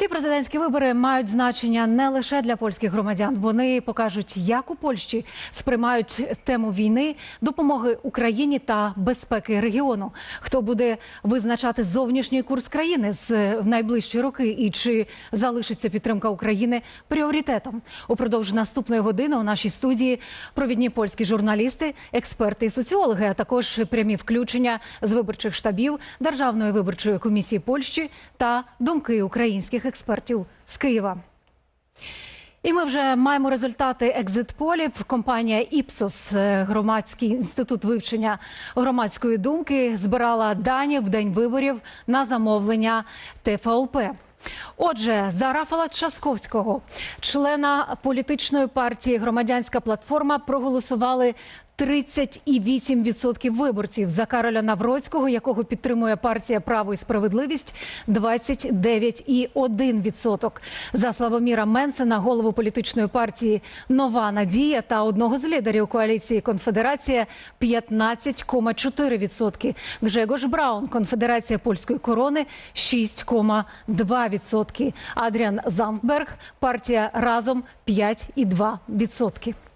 Ці президентські вибори мають значення не лише для польських громадян. Вони покажуть, як у Польщі сприймають тему війни, допомоги Україні та безпеки регіону. Хто буде визначати зовнішній курс країни з в найближчі роки, і чи залишиться підтримка України пріоритетом? Упродовж наступної години у нашій студії провідні польські журналісти, експерти і соціологи, а також прямі включення з виборчих штабів Державної виборчої комісії Польщі та думки українських експертів з Києва. І ми вже маємо результати екзит-полів. Компанія Іпсос, е, громадський інститут вивчення громадської думки, збирала дані в день виборів на замовлення ТФЛП. Отже, за Рафала Часковського, члена політичної партії Громадянська платформа, проголосували 30,8% виборців за Кароля Навроцького, якого підтримує партія Право і справедливість 29,1%. За Славоміра Менсена, голову політичної партії Нова Надія та одного з лідерів коаліції Конфедерація 15,4%. Гжегош Браун, Конфедерація польської корони 6,2%. Адріан Зандберг, партія разом 5,2%.